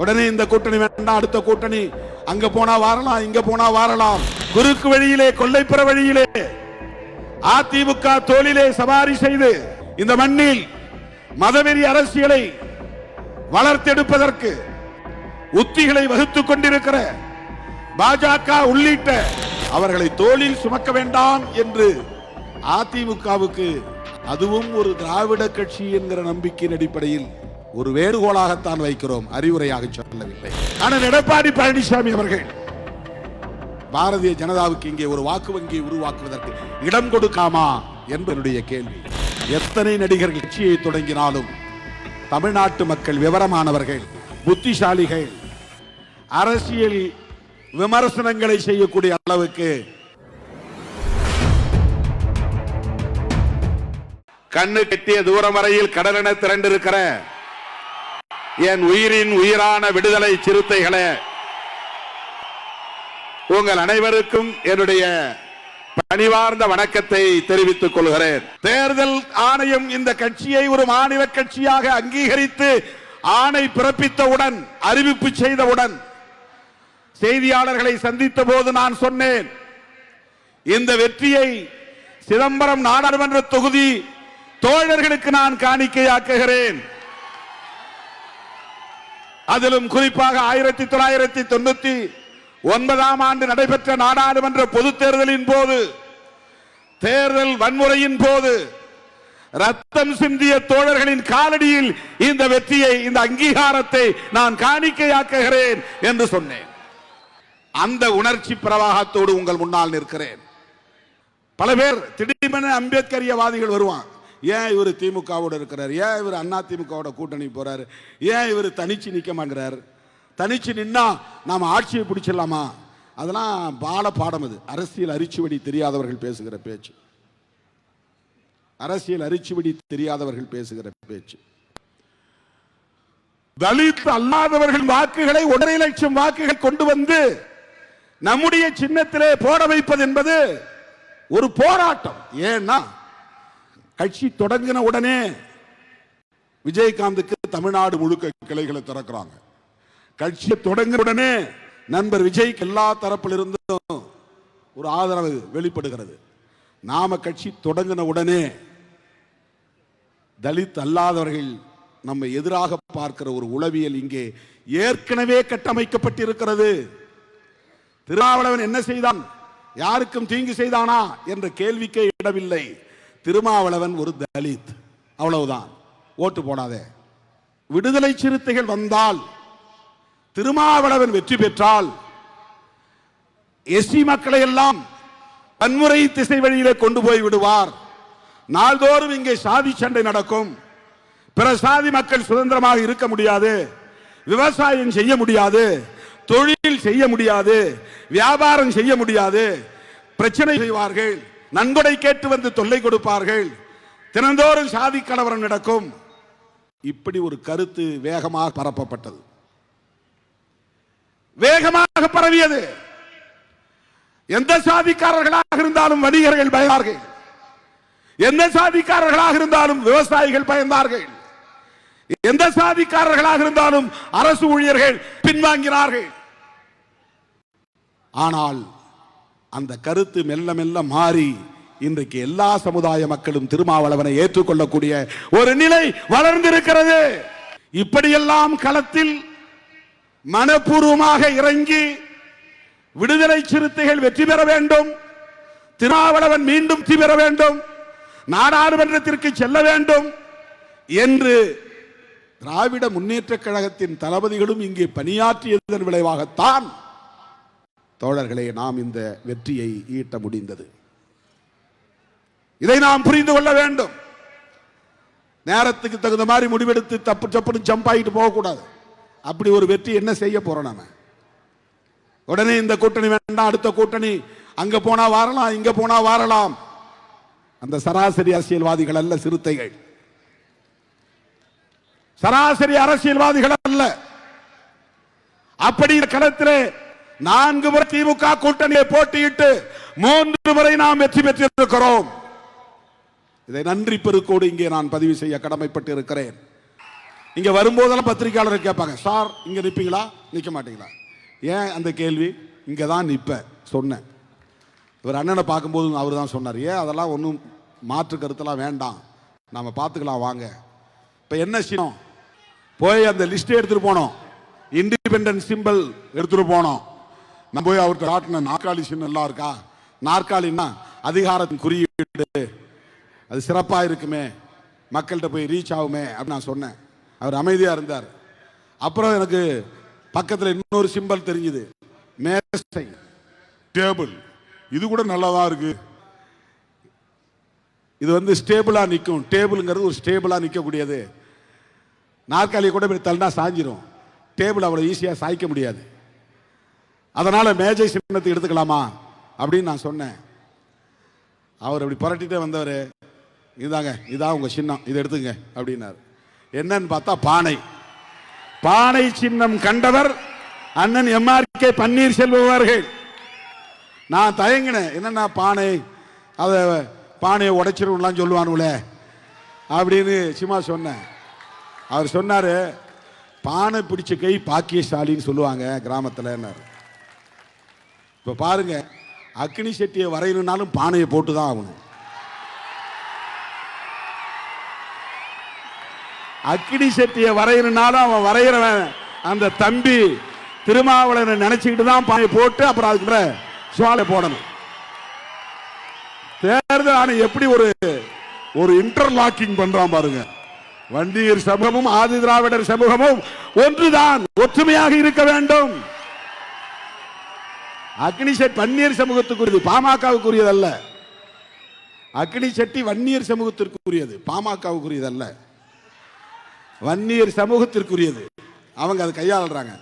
உடனே இந்த கூட்டணி வேண்டாம் அடுத்த கூட்டணி. அங்க போனா வாரலாம் இங்க போனா வாரலாம். குறுக்கு வழியிலே கொல்லைப்புற வழியிலே அதிமுக தோளிலே சவாரி செய்து இந்த மண்ணில் மதவெறி அரசியலை வளர்த்தெடுப்பதற்கு உத்திகளை வகுத்துக் கொண்டிருக்கிற பாஜக உள்ளிட்ட அவர்களை தோளில் சுமக்க வேண்டாம் என்று அதிமுகவுக்கு அதுவும் ஒரு திராவிட கட்சி என்கிற நம்பிக்கையின் அடிப்படையில் ஒரு வேண்டுகோளாகத்தான் வைக்கிறோம். அறிவுரையாக சொல்லவில்லை. ஆனால் எடப்பாடி பழனிசாமி அவர்கள். பாரதிய ஜனதாவுக்கு இங்கே ஒரு வாக்கு வங்கியை உருவாக்குவதற்கு இடம் கொடுக்காமா என்பதனுடைய கேள்வி. எத்தனை நடிகர்கள் கட்சியை தொடங்கினாலும் தமிழ்நாட்டு மக்கள் விவரமானவர்கள் புத்திசாலிகள் அரசியல் விமர்சனங்களை செய்யக்கூடிய அளவுக்கு கண்ணு கெட்டிய தூரம் வரையில் கடலென திரண்டிருக்கிற என் உயிரின் உயிரான விடுதலை சிறுத்தைகளே உங்கள் அனைவருக்கும் என்னுடைய பணிவார்ந்த வணக்கத்தை தெரிவித்துக் கொள்கிறேன். தேர்தல் ஆணையம் இந்த கட்சியை ஒரு மாநில கட்சியாக அங்கீகரித்து ஆணை பிறப்பித்தவுடன் அறிவிப்பு செய்தவுடன் செய்தியாளர்களை சந்தித்த போது நான் சொன்னேன் இந்த வெற்றியை சிதம்பரம் நாடாளுமன்ற தொகுதி தோழர்களுக்கு நான் காணிக்கையாக்குகிறேன். அதிலும் குறிப்பாக ஆயிரத்தி தொள்ளாயிரத்தி தொண்ணூத்தி ஒன்பதாம் ஆண்டு நடைபெற்ற நாடாளுமன்ற பொதுத் தேர்தலின் போது தேர்தல் வன்முறையின் போது ரத்தம் சிந்திய தோழர்களின் காலடியில் இந்த வெற்றியை இந்த அங்கீகாரத்தை நான் காணிக்கையாக்குகிறேன் என்று சொன்னேன். அந்த உணர்ச்சி பிரவாகத்தோடு உங்கள் முன்னால் நிற்கிறேன். பல பேர் திடீரென அம்பேத்கரியவாதிகள் வருவான் ஏன் இவர் திமுகவோட இருக்கிறார்? ஏன் இவர் அண்ணா திமுகவோட கூட்டணி போறாரு? ஏன் இவர் தனிச்சு நிற்க மாங்கிறார் தனிச்சு நின்னா நாம ஆட்சியை பிடிச்சிடலாமா? அதெல்லாம் பாட பாடம் அது. அரசியல் அரிச்சுவடி தெரியாதவர்கள் பேசுகிற பேச்சு. அரசியல் அரிச்சுவடி தெரியாதவர்கள் பேசுகிற பேச்சு. தலித் அல்லாதவர்கள் வாக்குகளை ஒன்றரை லட்சம் வாக்குகள் கொண்டு வந்து நம்முடைய சின்னத்திலே போட வைப்பது என்பது ஒரு போராட்டம். ஏன்னா கட்சி தொடங்கின உடனே விஜயகாந்துக்கு தமிழ்நாடு முழுக்க கிளைகளை திறக்கிறாங்க. கட்சியை தொடங்கின உடனே நண்பர் விஜய்க்கு எல்லா தரப்பிலிருந்தும் ஒரு ஆதரவு வெளிப்படுகிறது. நாம கட்சி தொடங்கின உடனே தலித் அல்லாதவர்கள் நம்ம எதிராக பார்க்கிற ஒரு உளவியல் இங்கே ஏற்கனவே கட்டமைக்கப்பட்டிருக்கிறது. திருமாவளவன் என்ன செய்தான்? யாருக்கும் தீங்கு செய்தானா? என்ற கேள்விக்கே இடமில்லை. திருமாவளவன் ஒரு தலித். அவ்வளவுதான். ஓட்டு போடாதே. விடுதலை சிறுத்தைகள் வந்தால் திருமாவளவன் வெற்றி பெற்றால் எஸ்சி மக்களை எல்லாம் வன்முறை திசை வழியிலே கொண்டு போய் விடுவார். நாள்தோறும் இங்கே சாதி சண்டை நடக்கும். பிற சாதி மக்கள் சுதந்திரமாக இருக்க முடியாது. விவசாயம் செய்ய முடியாது. தொழில் செய்ய முடியாது. வியாபாரம் செய்ய முடியாது. பிரச்சனை செய்வார்கள். நன்கொடை கேட்டு வந்து தொல்லை கொடுப்பார்கள். தினந்தோறும் சாதி கலவரம் நடக்கும். இப்படி ஒரு கருத்து வேகமாக பரப்பப்பட்டது. வேகமாக பரவியது. எந்த சாதிக்காரர்களாக இருந்தாலும் வணிகர்கள் பயந்தார்கள். எந்த சாதிக்காரர்களாக இருந்தாலும் விவசாயிகள் பயந்தார்கள். எந்த சாதிக்காரர்களாக இருந்தாலும் அரசு ஊழியர்கள் பின்வாங்கினார்கள். ஆனால் அந்த கருத்து மெல்ல மெல்ல மாறி இன்றைக்கு எல்லா சமுதாய மக்களும் திருமாவளவனை ஏற்றுக்கொள்ளக்கூடிய ஒரு நிலை வளர்ந்திருக்கிறது. இப்படியெல்லாம் களத்தில் மனப்பூர்வமாக இறங்கி விடுதலை சிறுத்தைகள் வெற்றி பெற வேண்டும். திருமாவளவன் மீண்டும் வெற்றி பெற வேண்டும். நாடாளுமன்றத்திற்கு செல்ல வேண்டும் என்று திராவிட முன்னேற்ற கழகத்தின் தளபதிகளும் இங்கே பணியாற்றியதன் விளைவாகத்தான் தோழர்களே நாம் இந்த வெற்றியை ஈட்ட முடிந்தது. இதை நாம் புரிந்து கொள்ள வேண்டும். நேரத்துக்கு தகுந்த மாதிரி முடிவெடுத்து தப்பு தப்புன்னு ஜம்ப் ஆகிட்டு போகக்கூடாது. அப்படி ஒரு வெற்றி என்ன செய்ய போறோம் நாம? உடனே இந்த கூட்டணி வேண்டாம் அடுத்த கூட்டணி. அங்க போனா வாரலாம் இங்க போனா வாரலாம். அந்த சராசரி அரசியல்வாதிகள் அல்ல சிறுத்தைகள். சராசரி அரசியல்வாதிகள் அல்ல. அப்படி களத்திலே நான்கு முறை திமுக கூட்டணியை போட்டியிட்டு மூன்று முறை நாம் வெற்றி பெற்றிருக்கிறோம். இதை நன்றி பெருக்கோடு இங்கே நான் பதிவு செய்ய கடமைப்பட்டு இருக்கிறேன் இங்க வரும்போதெல்லாம் பத்திரிகையாளர் கேட்பாங்க சார் இங்க நிற்பீங்களா நிற்க மாட்டீங்களா? ஏன் அந்த கேள்வி? இங்க தான் நிற்பேன் சொன்னேன். இவர் அண்ணனை பார்க்கும்போது அவர் தான் சொன்னார் ஏன் அதெல்லாம் ஒன்றும் மாற்று கருத்தெல்லாம் வேண்டாம் நாம் பார்த்துக்கலாம் வாங்க. இப்போ என்ன செய்யணும் போய் அந்த லிஸ்ட்டை எடுத்துகிட்டு போனோம். இண்டிபெண்டன்ஸ் சிம்பிள் எடுத்துகிட்டு போனோம். நான் போய் அவர்கிட்ட காட்டின நாற்காலி சின்னம் எல்லாம் இருக்கா? நாற்காலின்னா அதிகாரத்தின் குறியீடு. அது சிறப்பாக இருக்குமே. மக்கள்கிட்ட போய் ரீச் ஆகுமே அப்படின்னு நான் சொன்னேன். அவர் அமைதியாக இருந்தார். அப்புறம் எனக்கு பக்கத்தில் இன்னொரு சிம்பல் தெரிஞ்சுது. மேசை. டேபிள் இது கூட நல்லா தான் இருக்கு. இது வந்து ஸ்டேபிளாக நிற்கும் டேபிள்ங்கிறது ஒரு ஸ்டேபிளாக நிற்கக்கூடியது நாற்காலியை கூட இப்படி தள்ளினா சாஞ்சிரும். டேபிள் அவ்வளோ ஈஸியாக சாய்க்க முடியாது. அதனால மேஜை சின்னத்தை எடுத்துக்கலாமா? அப்படின்னு நான் சொன்னேன். அவர் அப்படி புரட்டிட்டே வந்தவர் இதாங்க இதான் உங்க சின்னம் இதை எடுத்துங்க அப்படின்னாரு. என்னன்னு பார்த்தா பானை. பானை சின்னம் கண்டவர் அண்ணன் எம்ஆர்கே பன்னீர்செல்வம் அவர்கள். நான் தயங்கினேன் என்னன்னா பானை அதை பானையை உடைச்சிருவோம்லாம் சொல்லுவானுங்களே அப்படின்னு சும்மா சொன்னேன். அவர் சொன்னார் பானை பிடிச்ச கை பாக்கியசாலின்னு சொல்லுவாங்க கிராமத்துலன்னாரு. இப்ப பாருங்க அக்னி செட்டியை வரையணும்னாலும் பானையை போட்டு தான் ஆகணும். அக்னி செட்டியை வரையணும்னாலும் அவன் வரைகிறவன் அந்த தம்பி திருமாவளவனை நினைச்சுக்கிட்டு தான் பானையை போட்டு அப்புறம் அதுக்குள்ள சுவாலை போடணும். தேர்தல் ஆணையம் எப்படி ஒரு ஒரு இன்டர்லாக்கிங் பண்றான் பாருங்க. வண்டியர் சமூகமும் ஆதி திராவிடர் சமூகமும் ஒன்றுதான் ஒற்றுமையாக இருக்க வேண்டும். அக்னி செட்டி வன்னியர் சமூகத்துக்குரியது. பாமகவுக்குரியதல்ல. அக்னி செட்டி வன்னியர் சமூகத்திற்குரியது. பாமகவுக்குரியதல்ல. வன்னியர் சமூகத்திற்குரியது. அவங்க அதை கையாளுறாங்க.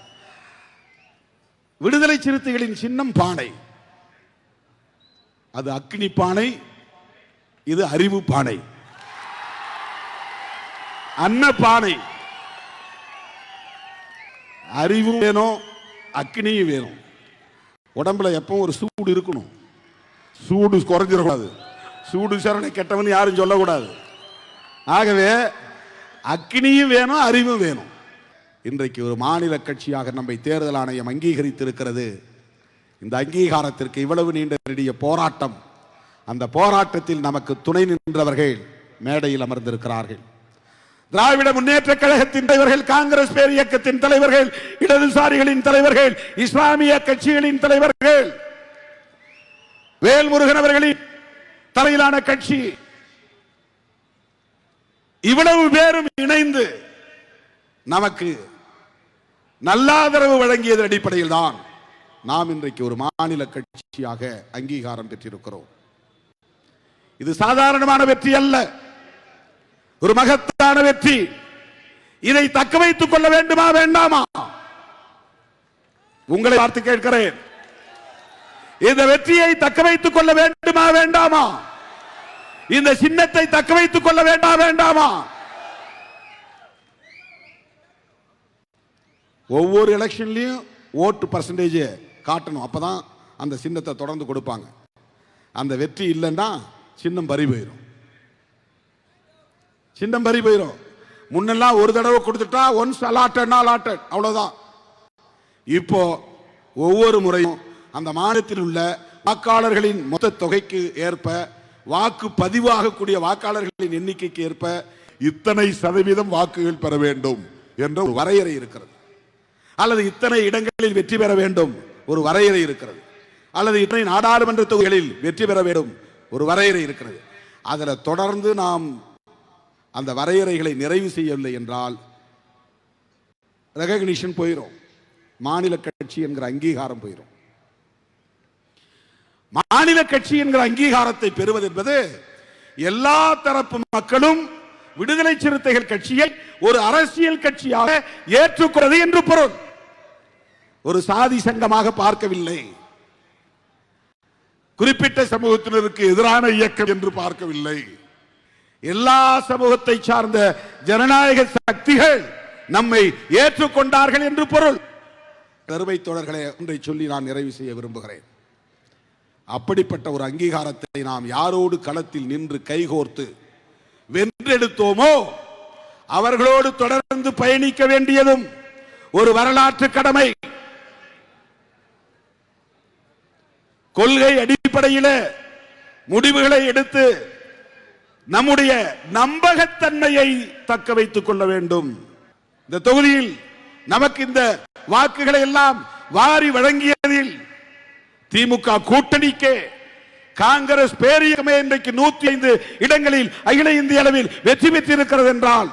விடுதலை சிறுத்தைகளின் சின்னம் பானை. அது அக்னி பானை இது அறிவு பானை. அன்ன பானை. அறிவும் வேணும் அக்னியும் வேணும். உடம்புல எப்பவும் ஒரு சூடு இருக்கணும். சூடு குறைஞ்சிடக்கூடாது. சூடு சரணை கெட்டவன் யாரும் சொல்லக்கூடாது. ஆகவே அக்னியும் வேணும் அறிவும் வேணும். இன்றைக்கு ஒரு மாநில கட்சியாக நம்மை தேர்தல் ஆணையம் அங்கீகரித்திருக்கிறது. இந்த அங்கீகாரத்திற்கு இவ்வளவு நீண்ட நெடிய போராட்டம். அந்த போராட்டத்தில் நமக்கு துணை நின்றவர்கள் மேடையில் அமர்ந்திருக்கிறார்கள். திராவிட முன்னேற்ற கழகத்தின் தலைவர்கள் காங்கிரஸ் பேர் இயக்கத்தின் தலைவர்கள் இடதுசாரிகளின் தலைவர்கள் இஸ்லாமிய கட்சிகளின் தலைவர்கள். வேல்முருகன் அவர்களின் தலையிலான கட்சி. இவ்வளவு பேரும் இணைந்து நமக்கு நல்லாதரவு வழங்கியது அடிப்படையில் தான் நாம் இன்றைக்கு ஒரு மாநில கட்சியாக அங்கீகாரம் பெற்றிருக்கிறோம். இது சாதாரணமான வெற்றி அல்ல. ஒரு மகத்தான வெற்றி. இதை தக்க வைத்துக் கொள்ள வேண்டுமா வேண்டாமா? உங்களை பார்த்து கேட்கிறேன். இந்த வெற்றியை தக்க வைத்துக் கொள்ள வேண்டுமா வேண்டாமா? இந்த சின்னத்தை தக்க வைத்துக் கொள்ள வேண்டாம் வேண்டாமா? ஒவ்வொரு எலெக்ஷன்லயும் ஓட்டு பர்சன்டேஜ் காட்டணும். அப்பதான் அந்த சின்னத்தை தொடர்ந்து கொடுப்பாங்க. அந்த வெற்றி இல்லைன்னா சின்னம் பறி போயிடும் சின்னம் பறி போயிடும் முன்னெல்லாம் ஒரு தடவை கொடுத்துட்டா ஒன்ஸ் அலாட்டட்னா அலாட்டட் அவ்வளவுதான். இப்போ ஒவ்வொரு முறையும் அந்த மாநிலத்தில் உள்ள வாக்காளர்களின் மொத்த தொகைக்கு ஏற்ப வாக்கு பதிவாகக்கூடிய வாக்காளர்களின் எண்ணிக்கைக்கு ஏற்ப இத்தனை சதவீதம் வாக்குகள் பெற வேண்டும் என்ற ஒரு வரையறை இருக்கிறது. அல்லது இத்தனை இடங்களில் வெற்றி பெற வேண்டும் ஒரு வரையறை இருக்கிறது. அல்லது இத்தனை நாடாளுமன்ற தொகுதிகளில் வெற்றி பெற வேண்டும் ஒரு வரையறை இருக்கிறது. அதில் தொடர்ந்து நாம் அந்த வரையறைகளை நிறைவு செய்யவில்லை என்றால் ரெகக்னிஷன் போயிடும் மாநில கட்சி என்கிற அங்கீகாரம் போயிடும் மாநில கட்சி என்கிற அங்கீகாரத்தை பெறுவது என்பது எல்லா தரப்பு மக்களும் விடுதலை சிறுத்தைகள் கட்சியை ஒரு அரசியல் கட்சியாக ஏற்றுக்கொள்வது என்று பொருள். ஒரு சாதி சங்கமாக பார்க்கவில்லை. குறிப்பிட்ட சமூகத்தினருக்கு எதிரான இயக்கம் என்று பார்க்கவில்லை. எல்லா சமூகத்தை சார்ந்த ஜனநாயக சக்திகள் நம்மை ஏற்றுக்கொண்டார்கள் என்று பொருள். கருவை தொடர்களை ஒன்றை சொல்லி நான் நிறைவு செய்ய விரும்புகிறேன். அப்படிப்பட்ட ஒரு அங்கீகாரத்தை நாம் யாரோடு களத்தில் நின்று கைகோர்த்து வென்றெடுத்தோமோ அவர்களோடு தொடர்ந்து பயணிக்க வேண்டியதும் ஒரு வரலாற்று கடமை. கொள்கை அடிப்படையில் முடிவுகளை எடுத்து நம்முடைய நம்பகத்தன்மையை தக்க வைத்துக் கொள்ள வேண்டும். இந்த தொகுதியில் நமக்கு இந்த வாக்குகளை எல்லாம் வாரி வழங்கியதில் திமுக கூட்டணிக்கே காங்கிரஸ் பேரியமே இன்றைக்கு நூத்தி ஐந்து இடங்களில் அகில இந்திய அளவில் வெற்றி பெற்றிருக்கிறது என்றால்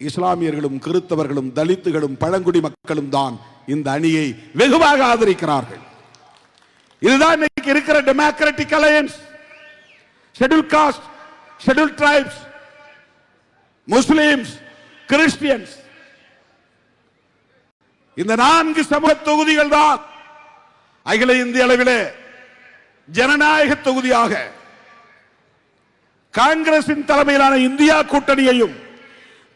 இஸ்லாமியர்களும் கிறித்தவர்களும் தலித்துகளும் பழங்குடி மக்களும் தான் இந்த அணியை வெகுவாக ஆதரிக்கிறார்கள். இதுதான் இன்னைக்கு இருக்கிற democratic alliance schedule caste schedule tribes Muslims Christians இந்த நான்கு சமூக தொகுதிகள் தான் அகில இந்திய அளவிலே ஜனநாயக தொகுதியாக காங்கிரசின் தலைமையிலான இந்தியா கூட்டணியையும்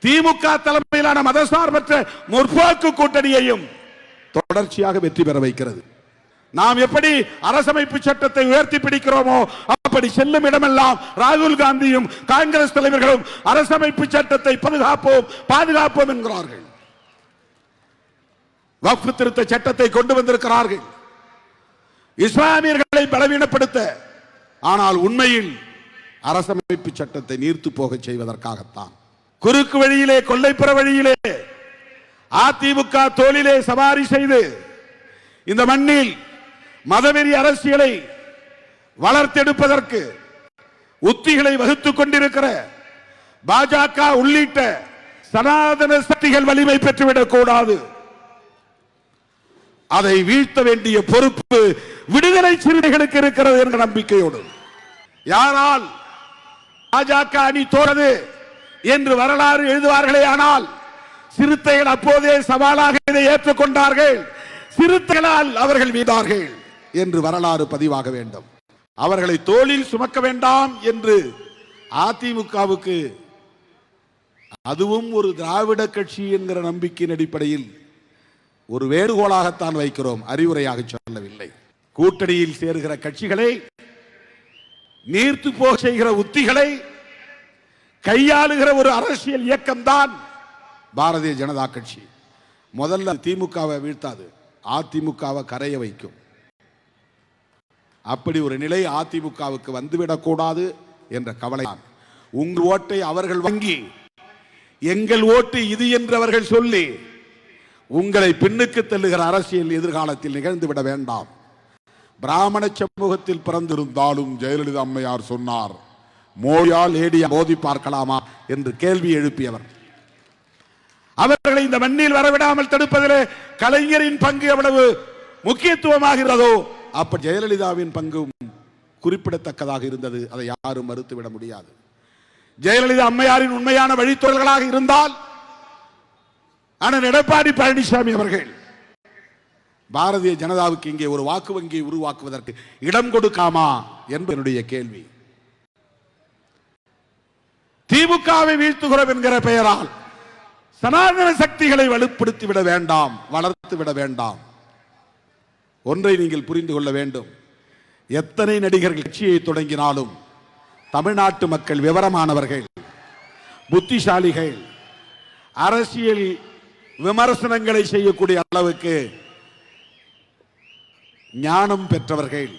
திமுக தலைமையிலான மதசார்பற்ற முற்போக்கு கூட்டணியையும் தொடர்ச்சியாக வெற்றி பெற வைக்கிறது. நாம் எப்படி அரசமைப்பு சட்டத்தை உயர்த்தி பிடிக்கிறோமோ அப்படி செல்லும் இடமெல்லாம் ராகுல் காந்தியும் காங்கிரஸ் தலைவர்களும் அரசமைப்பு சட்டத்தை பாதுகாப்போம் பாதுகாப்போம் என்கிறார்கள். வக்ஃபு திருத்த சட்டத்தை கொண்டு வந்திருக்கிறார்கள். இஸ்லாமியர்களை பலவீனப்படுத்த ஆனால் உண்மையில் அரசமைப்பு சட்டத்தை நீர்த்து போக செய்வதற்காகத்தான். குறுக்கு வழியிலே கொள்ளைப்புற வழியிலே அதிமுக தோளிலே சவாரி செய்து இந்த மண்ணில் மதவெறி அரசியலை வளர்த்தெடுப்பதற்கு உத்திகளை வகுத்துக் கொண்டிருக்கிற பாஜக உள்ளிட்ட சனாதன சக்திகள் வலிமை பெற்றுவிடக் கூடாது. அதை வீழ்த்த வேண்டிய பொறுப்பு விடுதலை சிறுத்தைகளுக்கு இருக்கிறது என்ற நம்பிக்கையோடு. யாரால் பாஜக அணி தோறது என்று வரலாறு எழுதுவார்களே ஆனால் சிறுத்தைகள் அப்போதே சவாலாக இதை ஏற்றுக்கொண்டார்கள். சிறுத்தைகளால் அவர்கள் மீதார்கள் என்று வரலாறு பதிவாக வேண்டும். அவர்களை தோளில் சுமக்க வேண்டாம் என்று அதிமுகவுக்கு அதுவும் ஒரு திராவிட கட்சி என்கிற நம்பிக்கையின் அடிப்படையில் ஒரு வேறுகோளாகத்தான் வைக்கிறோம். அறிவுரையாக சொல்லவில்லை. கூட்டணியில் சேருகிற கட்சிகளை நீர்த்து போக செய்கிற உத்திகளை கையாளுகிற ஒரு அரசியல் இயக்கம்தான் பாரதிய ஜனதா கட்சி. முதல்ல திமுகவை வீழ்த்தாது. அதிமுகவை கரைய வைக்கும். அப்படி ஒரு நிலை அதிமுகவுக்கு வந்துவிடக்கூடாது என்ற கவலை உங்கள் ஓட்டை அவர்கள் வங்கி எங்கள் ஓட்டு இது என்றவர்கள் சொல்லி உங்களை பின்னுக்கு தள்ளுகிற அரசியல் எதிர்காலத்தில் நிகழ்ந்துவிட வேண்டாம். பிராமண சமூகத்தில் பிறந்திருந்தாலும் ஜெயலலிதா அம்மையார் சொன்னார் மோடியால் ஏடியா மோதி பார்க்கலாமா? என்று கேள்வி எழுப்பியவர். அவர்களை இந்த மண்ணில் வரவிடாமல் தடுப்பதிலே கலைஞரின் பங்கு எவ்வளவு முக்கியத்துவமாகிறதோ அப்ப ஜெயலலிதாவின் பங்கும் குறிப்பிடத்தக்கதாக இருந்தது. அதை யாரும் மறுத்துவிட முடியாது. ஜெயலலிதா அம்மையாரின் உண்மையான வழித்தோழர்களாக இருந்தால் ஆனால் எடப்பாடி பழனிசாமி அவர்கள் பாரதிய ஜனதாவுக்கு இங்கே ஒரு வாக்கு வங்கியை உருவாக்குவதற்கு இடம் கொடுக்காமா என்பது என்னுடைய கேள்வி. திமுகவை வீழ்த்துகிறோம் என்கிற பெயரால் சனாதன சக்திகளை வலுப்படுத்தி விட வேண்டாம் வளர்த்து விட வேண்டாம். ஒன்றை நீங்கள் புரிந்து கொள்ள வேண்டும். எத்தனை நடிகர்கள் கட்சியை தொடங்கினாலும் தமிழ்நாட்டு மக்கள் விவரமானவர்கள் புத்திசாலிகள் அரசியல் விமர்சனங்களை செய்யக்கூடிய அளவுக்கு ஞானம் பெற்றவர்கள்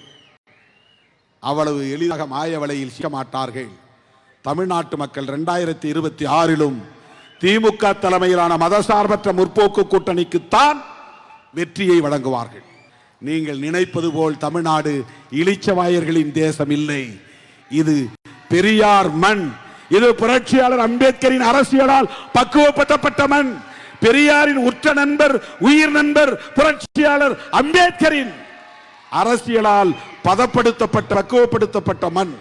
அவ்வளவு எளிதாக மாய வலையில் சிக்க மாட்டார்கள். தமிழ்நாட்டு மக்கள் இரண்டாயிரத்தி இருபத்தி ஆறிலும் திமுக தலைமையிலான மதசார்பற்ற முற்போக்கு கூட்டணிக்குத்தான் வெற்றியை வழங்குவார்கள். நீங்கள் நினைப்பது போல் தமிழ்நாடு இளிச்சவாயர்களின் தேசம் இல்லை இது பெரியார் மண். இது புரட்சியாளர் அம்பேத்கரின் அரசியலால் பக்குவப்படுத்தப்பட்ட மண். பெரியாரின் உற்ற நண்பர் உயிர் நண்பர் புரட்சியாளர் அம்பேத்கரின் அரசியலால் பதப்படுத்தப்பட்ட பக்குவப்படுத்தப்பட்ட மண்.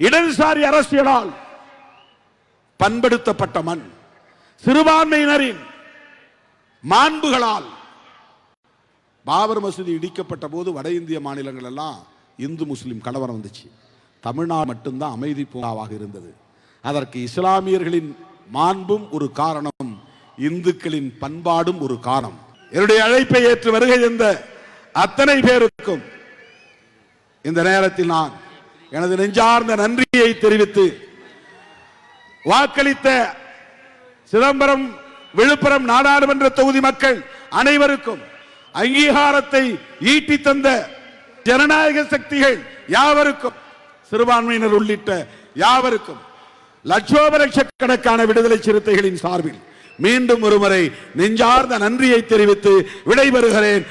இடதுசாரி அரசியலால் பண்படுத்தப்பட்ட மண். சிறுபான்மையினரின் மாண்புகளால் பாபர் மசூதி இடிக்கப்பட்ட போது வட இந்திய மாநிலங்கள் எல்லாம் இந்து முஸ்லீம் கலவரம் வந்துச்சு. தமிழ்நாடு மட்டும்தான் அமைதி பூங்காவாக இருந்தது. அதற்கு இஸ்லாமியர்களின் மாண்பும் ஒரு காரணம் இந்துக்களின் பண்பாடும் ஒரு காரணம். என்னுடைய அழைப்பை ஏற்று வருகை என்ற அத்தனை பேருக்கும் இந்த நேரத்தில் நான் எனது நெஞ்சார்ந்த நன்றியை தெரிவித்து வாக்களித்த சிதம்பரம் விழுப்புரம் நாடாளுமன்ற தொகுதி மக்கள் அனைவருக்கும் அங்கீகாரத்தை ஈட்டி தந்த ஜனநாயக சக்திகள் யாவருக்கும் சிறுபான்மையினர் உள்ளிட்ட யாவருக்கும் லட்சோப லட்சக்கணக்கான விடுதலை சிறுத்தைகளின் சார்பில் மீண்டும் ஒருமுறை நெஞ்சார்ந்த நன்றியை தெரிவித்து விடைபெறுகிறேன்.